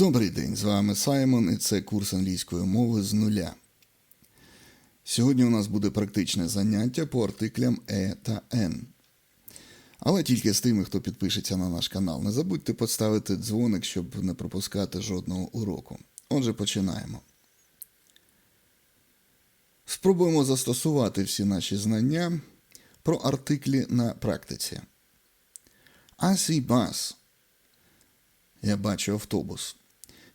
Добрий день, з вами Саймон і це курс англійської мови з нуля. Сьогодні у нас буде практичне заняття по артиклям е та н. Але тільки з тими, хто підпишеться на наш канал. Не забудьте поставити дзвоник, щоб не пропускати жодного уроку. Отже, починаємо. Спробуємо застосувати всі наші знання про артиклі на практиці. I see bus. Я бачу автобус.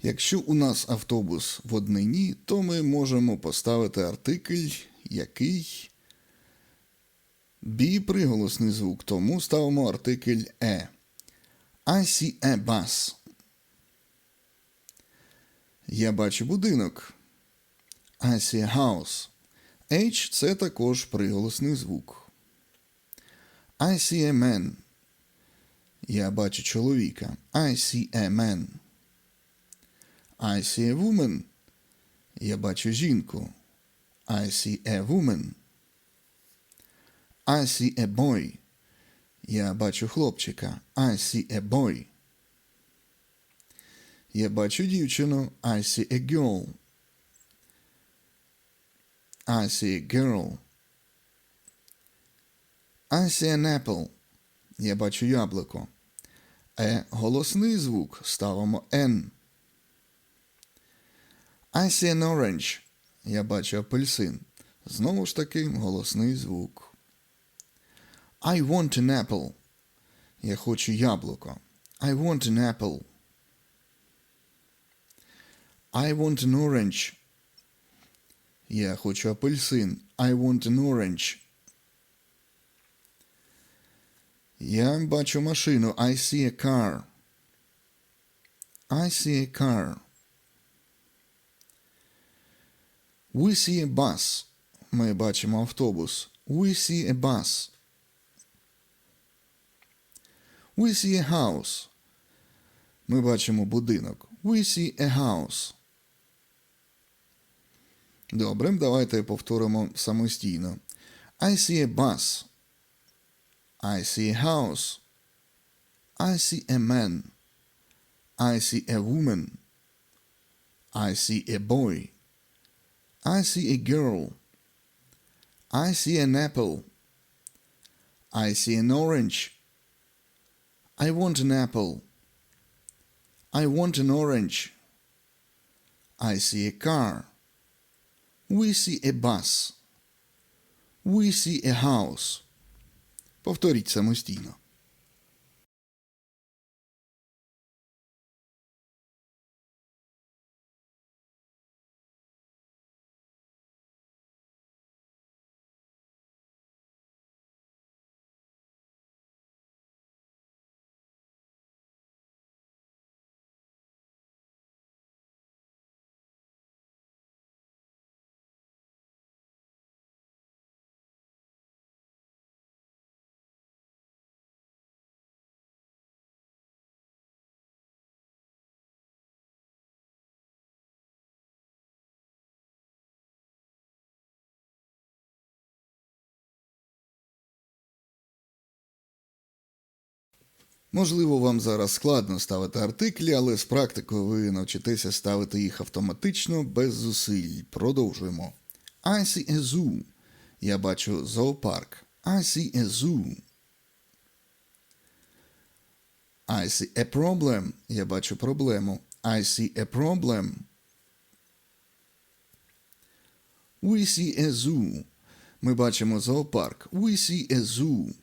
Якщо у нас автобус в однині, то ми можемо поставити артикль, який бі приголосний звук, тому ставимо артикль е. I see a bus. Я бачу будинок. I see a house. H – це також приголосний звук. I see a man. Я бачу чоловіка. I see a man. I see a woman. Я бачу жінку. I see a woman. I see a boy. Я бачу хлопчика. I see a boy. Я бачу дівчину. I see a girl. I see a girl. I see an apple. Я бачу яблуко. Е голосний звук ставимо N. I see an orange. Я бачу апельсин. Знову ж таки голосний звук. I want an apple. Я хочу яблуко. I want an apple. I want an orange. Я хочу апельсин. I want an orange. Я бачу машину. I see a car. I see a car. We see a bus. Ми бачимо автобус. We see a bus. We see a house. Ми бачимо будинок. We see a house. Добре, давайте повторимо самостійно. I see a bus. I see a house. I see a man. I see a woman. I see a boy. I see a girl. I see an apple. I see an orange. I want an apple. I want an orange. I see a car. We see a bus. We see a house. Повторіть самостійно. Можливо, вам зараз складно ставити артиклі, але з практикою ви навчитеся ставити їх автоматично без зусиль. Продовжуємо. I see a zoo. Я бачу зоопарк. I see a zoo. I see a problem. Я бачу проблему. I see a problem. We see a zoo. Ми бачимо зоопарк. We see a zoo.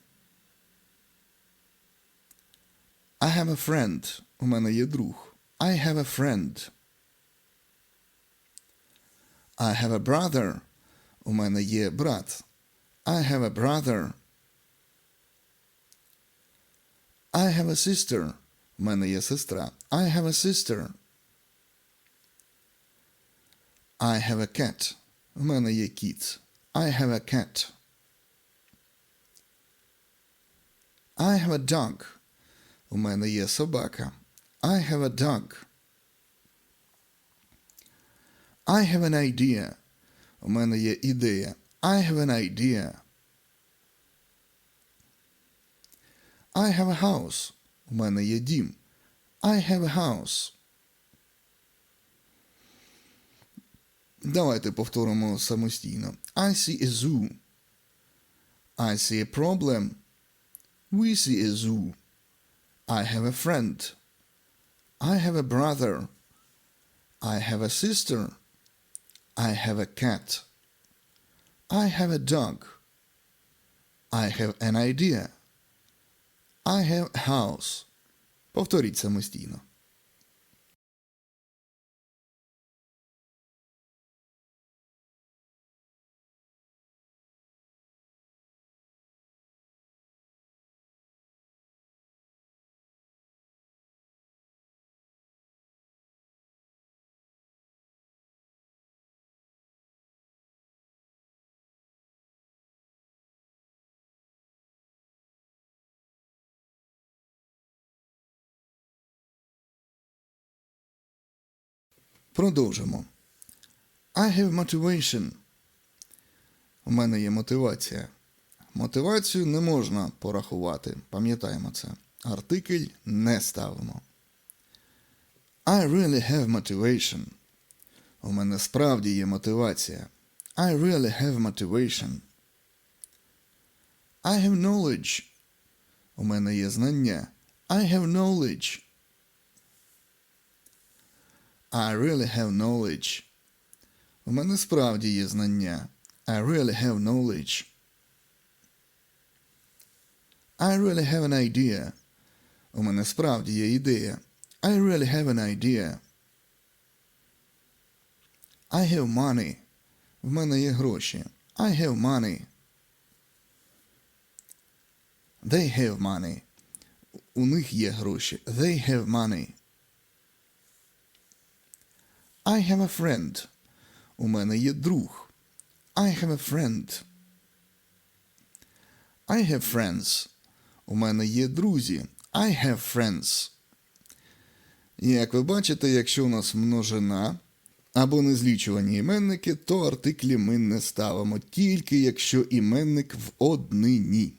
I have a friend. У мене є друг. I have a friend. I have a brother. У мене є брат. I have a brother. I have a sister. У мене є сестра. I have a sister. I have a cat. У мене є кіт. I have a cat. I have a dog. У мене є собака. I have a dog. I have an idea. У мене є ідея. I have an idea. I have a house. У мене є дім. I have a house. Давайте повторимо самостійно. I see a zoo. I see a problem. We see a zoo. I have a friend. I have a brother. I have a sister. I have a cat. I have a dog. I have an idea. I have a house. Повторіть самостійно. Продовжимо. I have motivation. У мене є мотивація. Мотивацію не можна порахувати. Пам'ятаємо це. Артикль не ставимо. I really have motivation. У мене справді є мотивація. I really have motivation. I have knowledge. У мене є знання. I have knowledge. I really have knowledge. У мене справді є знання. I really have knowledge. I really have an idea. У мене справді є ідея. I really have an idea. I have money. В мене є гроші. I have money. They have money. У них є гроші. They have money. I have a friend. У мене є друг. I have a friend. I have friends. У мене є друзі. I have friends. Як ви бачите, якщо у нас множина або незлічувані іменники, то артиклі ми не ставимо, тільки якщо іменник в однині.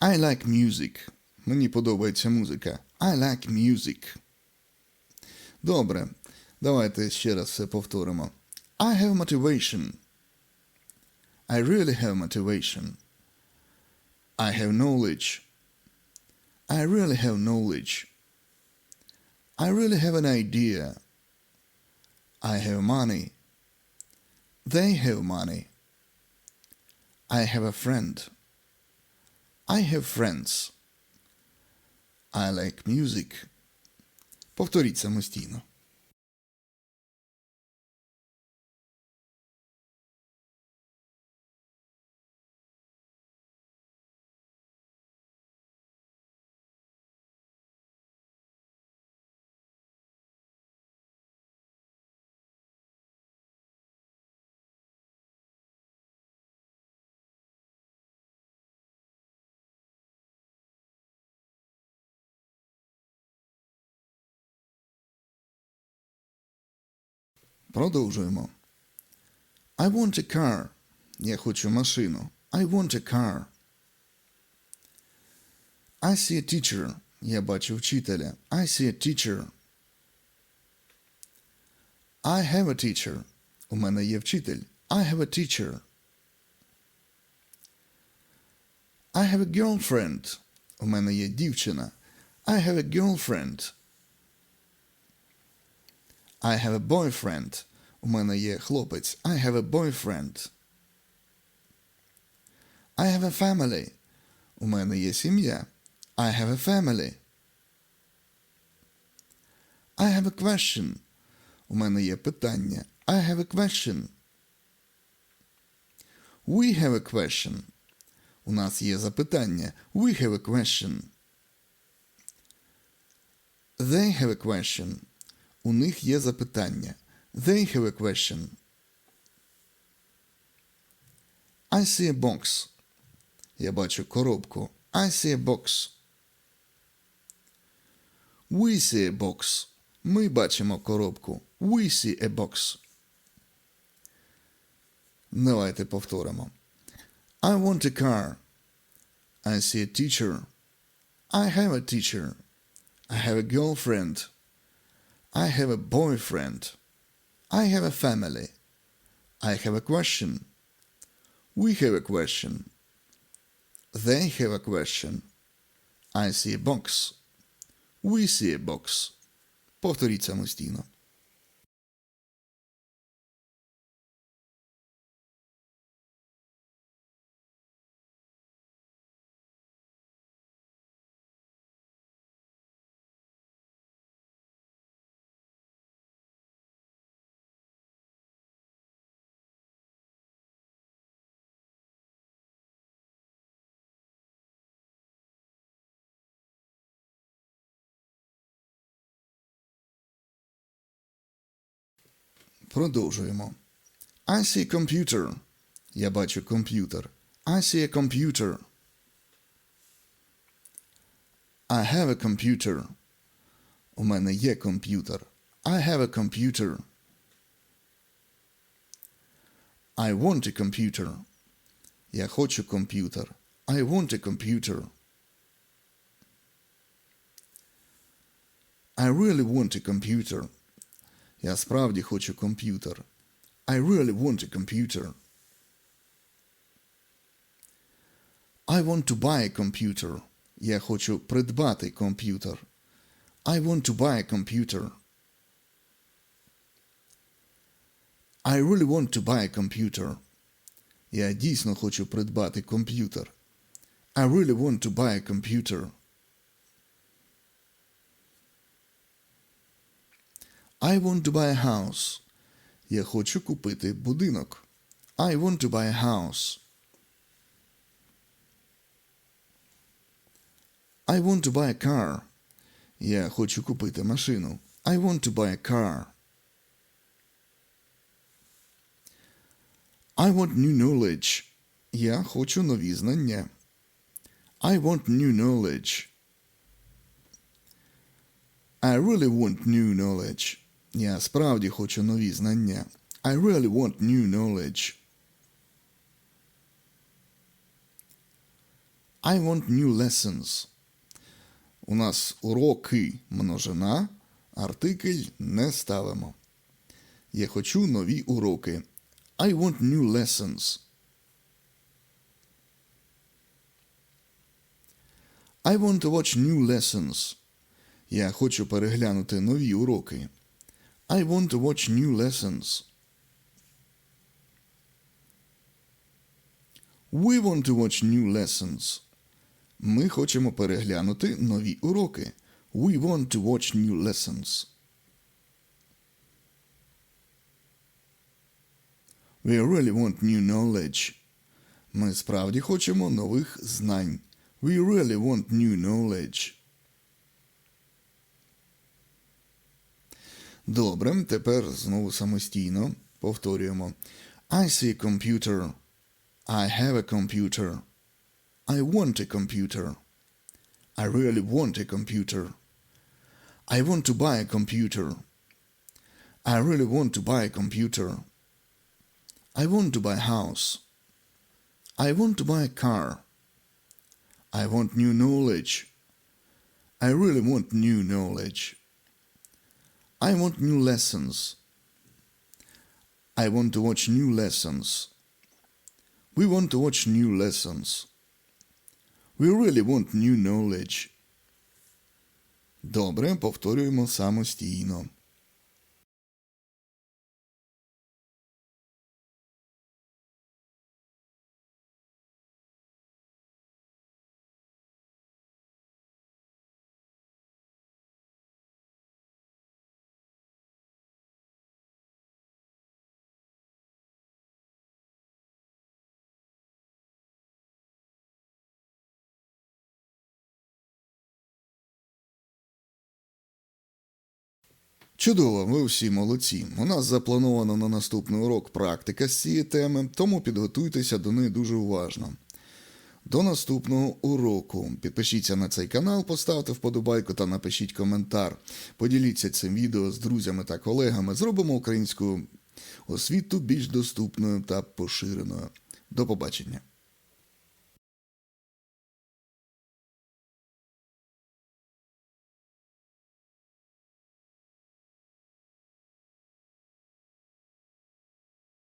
I like music. Мені подобається музика. I like music. Добре. Давайте ще раз все повторимо. I have motivation. I really have motivation. I have knowledge. I really have knowledge. I really have an idea. I have money. They have money. I have a friend. I have friends. I like music. Повторіть самостійно. Продовжуємо. I want a car. Я хочу машину. I want a car. I see a teacher. Я бачу вчителя. I see a teacher. I have a teacher. У мене є вчитель. I have a teacher. I have a girlfriend. У мене є дівчина. I have a girlfriend. I have a boyfriend. У мене є хлопець. I have a boyfriend. I have a family. У мене є сім'я. I have a family. I have a question. У мене є питання. I have a question. We have a question. У нас є запитання. We have a question. They have a question. У них є запитання. They have a question. I see a box. Я бачу коробку. I see a box. We see a box. Ми бачимо коробку. We see a box. Давайте повторимо. I want a car. I see a teacher. I have a teacher. I have a girlfriend. I have a boyfriend. I have a family. I have a question. We have a question. They have a question. I see a box. We see a box. Повторіть самостійно. Продовжуємо. I see a computer. Я бачу комп'ютер. I see a computer. I have a computer. У мене є комп'ютер. I have a computer. I want a computer. Я хочу комп'ютер. I want a computer. I really want a computer. Я справді хочу комп'ютер. I really want a computer. I want to buy a computer. Я хочу придбати комп'ютер. I want to buy a computer. I really want to buy a computer. Я дійсно хочу придбати комп'ютер. I really want to buy a computer. I want to buy a house. Я хочу купити будинок. I want to buy a house. I want to buy a car. Я хочу купити машину. I want to buy a car. I want new knowledge. Я хочу нові знання. I want new knowledge. I really want new knowledge. Я справді хочу нові знання. I really want new knowledge. I want new lessons. У нас уроки множина, артикль не ставимо. Я хочу нові уроки. I want new lessons. I want to watch new lessons. Я хочу переглянути нові уроки. I want to watch new lessons. We want to watch new lessons. Ми хочемо переглянути нові уроки. We want to watch new lessons. We really want new knowledge. Ми справді хочемо нових знань. We really want new knowledge. Добре, тепер знову самостійно повторюємо. I see a computer. I have a computer. I want a computer. I really want a computer. I want to buy a computer. I really want to buy a computer. I want to buy a house. I want to buy a car. I want new knowledge. I really want new knowledge. I want new lessons. I want to watch new lessons. We want to watch new lessons. We really want new knowledge. Добре, повторюємо самостійно. Чудово, ви всі молодці. У нас заплановано на наступний урок практика з цієї теми, тому підготуйтеся до неї дуже уважно. До наступного уроку. Підпишіться на цей канал, поставте вподобайку та напишіть коментар. Поділіться цим відео з друзями та колегами. Зробимо українську освіту більш доступною та поширеною. До побачення.